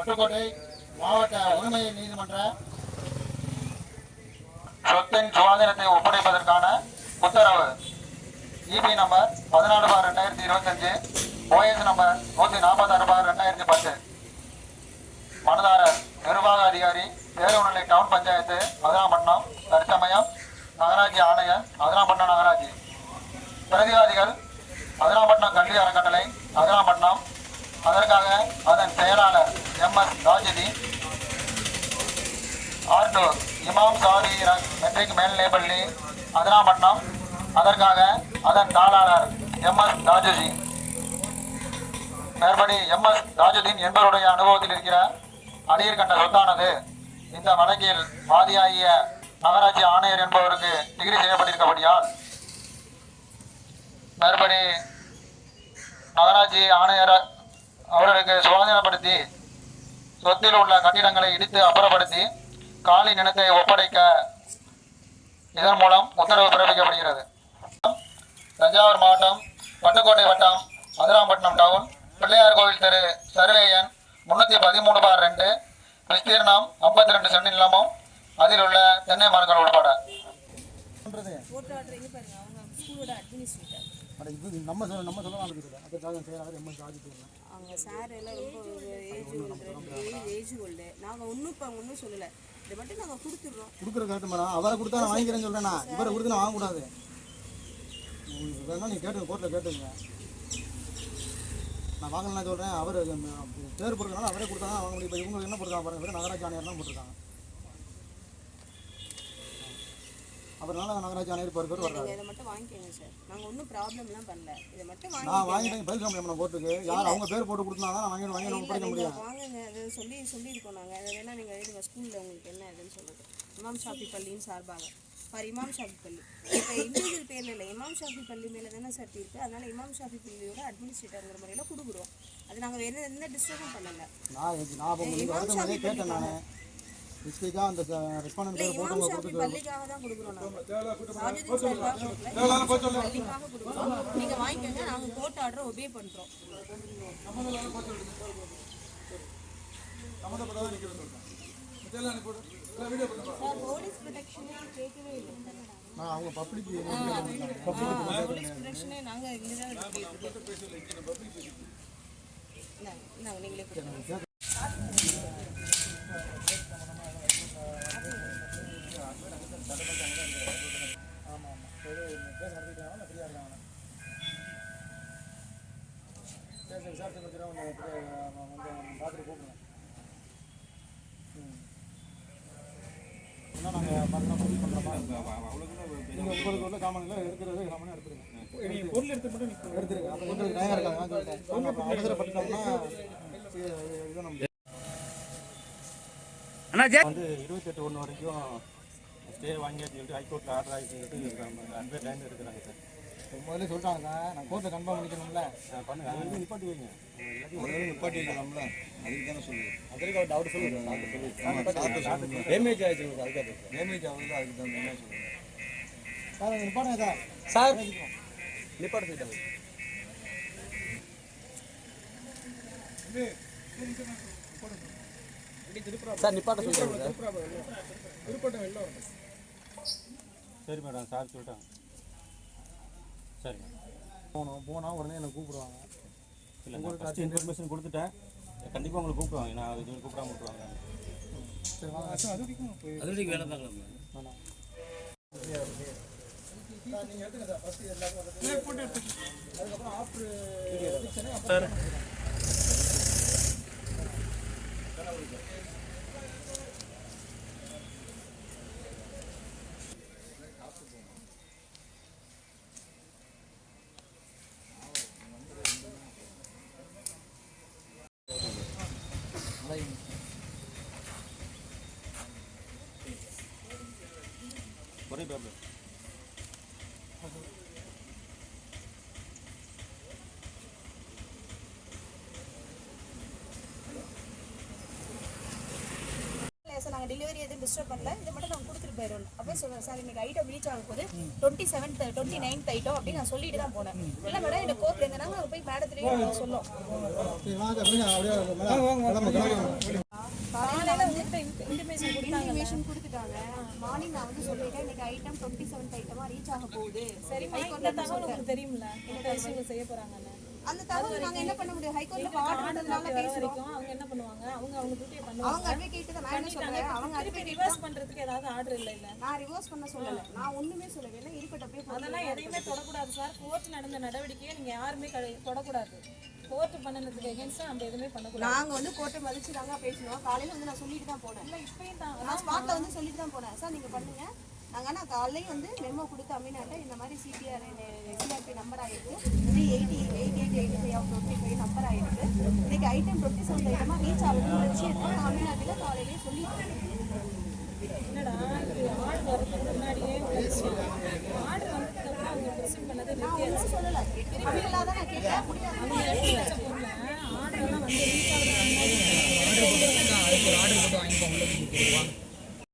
கொட்டக்கோட்டை மாவட்ட உரிமை நீதிமன்ற சொத்தின் சுதந்திரத்தை ஒப்படைப்பதற்கான உத்தரவு. இபி நம்பர் பதினாலு பார் ரெண்டாயிரத்தி இருபத்தஞ்சு ஓஎஸ் நம்பர் நூற்றி நாற்பத்தாறு பார் ரெண்டாயிரத்தி பத்து. மனுதாரர் நிர்வாக அதிகாரி தேர்வுநிலை டவுன் பஞ்சாயத்து மதுராம்பட்டினம் தற்சமயம் நகராட்சி ஆணையர் மதுராம்பட்டினம் நகராட்சி. பிரதிவாதிகள் மதுராம்பட்டினம் கல்வி அறக்கட்டளை மதுராம்பட்டினம் அதற்காக அதன் செயலாளர் எம் எஸ் ராஜதி ஆர்டூர் இமாம் சாதி மெட்ரிக் மேல்நிலைப்பள்ளி மதுராம்பட்டினம் அதற்காக அதன் தாளாளர் எம் எஸ் ராஜுஜி மேற்படி எம் எஸ் ராஜுதீன் என்பவருடைய அனுபவத்தில் இருக்கிற அடியர் கண்ட சொத்தானது இந்த வழக்கில் வாதியாகிய நகராட்சி ஆணையர் என்பவருக்கு டிகிரி செய்யப்பட்டிருக்கபடியால் மேற்படி நகராட்சி ஆணையர் அவர்களுக்கு சுகாதாரப்படுத்தி சொத்தில் உள்ள கட்டிடங்களை இடித்து அப்புறப்படுத்தி காலி நிலத்தை ஒப்படைக்க இதன் மூலம் உத்தரவு பிறப்பிக்கப்படுகிறது. தஞ்சாவூர் மாவட்டம் பட்டுக்கோட்டை வட்டம் மதுராம்பட்டினம் டவுன் பிள்ளையார் கோவில் தெரு சர்வேயன் முன்னூற்றி பதிமூணு பார் ரெண்டு விஸ்தீர்ணம் ஐம்பத்தி ரெண்டு சென்ட் நிலமும் அதில் உள்ள தென்னை மரங்கள் உட்பட. அட இது நம்ம சொல்ல நம்ம சொல்லலாம் இருக்குது அதற்காக செயலாளர் எம் எஸ் ராஜு அவங்க சார் எல்லாம் ரொம்ப ஏஜ் ஓல்டு ஏஜ் ஓல்டு நாங்கள் ஒன்றும் இப்போ ஒன்றும் சொல்லலை. இதை மட்டும் நாங்கள் கொடுத்துட்றோம். கொடுக்குற கரெக்ட் மேடம். அவரை கொடுத்தா நான் வாங்கிக்கிறேன்னு சொல்றேன் நான். இவரை கொடுத்து நான் வாங்கக்கூடாது. வேணா நீங்க கேட்டுங்க கோர்ட்டில் கேட்டுங்க. நான் வாங்கலாம் சொல்கிறேன் அவர் பேர் போடுறதுனால அவரே கொடுத்தா வாங்க முடியும். இப்போ இவங்க என்ன போட்டுருக்காங்க பாருங்க. வெறும் நகராட்சி ஆணையர் தான் போட்டிருக்காங்க. அவர்னால நகராட்சி ஆணையர் பேர் வர்றாரு. இதை மட்டும் வாங்கிக்கோங்க சார். நாங்கள் ஒன்றும் ப்ராப்ளம்லாம் பண்ணல. இதை மட்டும் நான் வாங்கி வாங்கிட்டேன் பதில் கோர்ட்டுக்கு. யார் அவங்க பேர் போட்டு கொடுத்தா தான் நான் வாங்கி வாங்கி நம்ம படிக்க முடியும் வாங்குங்க. அதை சொல்லி சொல்லியிருக்கோம் நாங்கள் அதை வேணால் நீங்கள் எழுதுங்க ஸ்கூலில் உங்களுக்கு என்ன இதுன்னு சொல்லுது இமாம் ஷாஃபி பள்ளின்னு சார்பாக. ஃபார் இமாம் ஷாஃபி பள்ளி. இப்போ இண்டிவிஜுவல் பேரில் இல்லை இமாம் ஷாஃபி பள்ளி மேலே தானே சர்டி இருக்குது அதனால இமாம் ஷாஃபி பள்ளியோட அட்மினிஸ்ட்ரேட்டருங்கிற முறையில் கொடுக்குறோம். அது நாங்கள் வேறு எந்த டிஸ்டர்பும் பண்ணலை. நான் நான் இமாம் ஷாஃபி மாதிரியே மிஸ்டேக்காக அந்த ரெஸ்பாண்ட் பள்ளிக்காக தான் கொடுக்குறோம் நாங்கள் வாங்கிக்கோங்க நாங்கள் கோர்ட் ஆர்டரை ஒபே பண்ணுறோம் அவங்க பப்ளிக் நாங்கள் இங்கே தான் நீங்களே சரி சரி விசாரிச்சு வந்து பார்த்துட்டு கூப்பிடுங்க ம் நாங்கள் மறுநாள் பதிவு பண்ணுறோமா நீங்கள் உங்களுக்கு உள்ள சாமான்களை எடுத்துருங்க பொருள் எடுத்து மட்டும் எடுத்துருங்க அப்போ எங்களுக்கு டயம் இருக்காங்க சொல்லிட்டேன் நாங்கள் இது நம்ம வந்து இருபத்தெட்டு ஒன்று வரைக்கும் ஸ்டே வாங்கியாச்சு சொல்லிட்டு ஹைகோர்ட்டில் ஆர்டர் ஆகி சொல்லிட்டு அன்பே லைன் எடுக்கிறாங்க சார். முதல்ல சொல்லிட்டாங்க நான் கோர்ட்டை கன்ஃபார்ம் பண்ணிக்கணும்ல பண்ணுங்க அது வந்து நிப்பாட்டி வைங்க நிப்பாட்டி வைக்கலாம்ல அதுக்கு தானே சொல்லுது அதற்கு அவர் அவர் சொல்லுங்க டேமேஜ் ஆயிடுச்சு அதுக்காக டேமேஜ் ஆகுது அதுக்கு தான் என்ன சொல்லுது சார் நிப்பாடுங்க சார் சார் நிப்பாட்ட சொல்லிட்டாங்க சார் நிப்பாட்ட சொல்லிட்டாங்க சரி மேடம் சார் சொல்லிட்டாங்க சரி போகணும் போனால் உடனே என்னை கூப்பிடுவாங்க. இல்லை நான் ஃபஸ்ட்டு இன்ஃபர்மேஷன் கொடுத்துட்டேன். கண்டிப்பாக உங்களை கூப்பிடுவாங்க. நான் இது கூப்பிடாம விட்டுருவாங்க. சரி வாங்க. அது வரைக்கும் வேலை பார்க்கலாம் வேணாம். சார் நீங்கள் எடுத்துங்க சார். ஃபஸ்ட்டு எல்லாத்தையும் அதுக்கப்புறம் ஆஃப்டர் சார். ஒரே பேப்பர் சார் நாங்கள் டெலிவரி எதுவும் டிஸ்டர்ப் பண்ணல. இதை மட்டும் நான் கொடுத்துட்டு போயிடுவேன் அப்போ சொல்லுவேன் சார் இன்னைக்கு ஐட்டம் ரீச் ஆகும் போது twenty seventh twenty ninth item அப்படின்னு நான் சொல்லிட்டு தான் போனேன். இல்லை மேடம் எனக்கு கோர்ட்டில் இருந்தாங்க அவங்க போய் மேடத்துலேயே சொல்லும் உங்ககிட்ட இன்டிமேஷன் கொடுத்தாங்க இன்டிமேஷன் கொடுத்துட்டாங்க. மார்னிங் நான் வந்து சொல்லிட்டேன் இன்னைக்கு ஐட்டம் டுவெண்ட்டி செவன்த் ஐட்டமா ரீச் ஆக போகுது. சரி இந்த தகவல் உங்களுக்கு தெரியுமில்ல இந்த விஷயம் செய்ய போறாங்கன்னு. அந்த தகவல் நாங்க என்ன பண்ண முடியும்? ஹைகோர்ட்ல ஆர்டர் பண்ணதுனால வர பேசுறோம். வரைக்கும் அவங்க என்ன பண்ணுவாங்க? அவங்க அவங்க டியூட்டியை பண்ணுவாங்க. அவங்க அட்வொகேட் தான் நான் என்ன சொல்றேன் அவங்க திருப்பி advocate ரிவர்ஸ் பண்றதுக்கு ஏதாவது ஆர்டர் இல்லை இல்ல. நான் ரிவர்ஸ் பண்ண சொல்லல. நான் ஒண்ணுமே சொல்லவே இல்லை. போட்டு அதெல்லாம் எதையுமே தொடக்கூடாது சார். கோர்ட் நடந்த நடவடிக்கையை நீங்க யாருமே கடை- தொடக்கூடாது. கோர்ட் பண்ணனதுக்கு எகேன்ஸ்டா நம்ம எதுவுமே பண்ணக்கூடாது. நாங்க வந்து கோர்ட்டை மதிச்சு தாங்க பேசணும். காலையில வந்து நான் சொல்லிட்டு தான் போனேன். இல்ல இப்பயும் தான். நான் ஸ்பாட்ல வந்து சொல்லிட்டு தான் போனேன். சார் நீங்க பண்ணுங்க. நாங்க ஆனால் காலையில வந்து மெமோ கொடுத்து அமீனாட்ட இந்த மாதிரி சிபிஆர் சிஆர்பி நம்பர் ஆயிருக்கு. Three eighty eight eight eighty five of twenty five number ஆயிருக்கு இன்னைக்கு ஐட்டம் டுவெண்ட்டி செவன் ஐட்டமா ரீச் ஆகுதுன்னு நான் அமீனாட்டில காலையிலேயே சொல்லிட்டேன். என்னடா இது? ஆர்டர் வரதுக்கு முன்னாடியே ஆர்டர் வந்ததுக்கு அப்புறம் அவங்க பண்ணது ஒன்றும் சொல்லலை தமிழில் நான் கேட்டேன் முடியாது அவங்க எடுத்து வச்ச ஆர்டர் போட்டு வந்து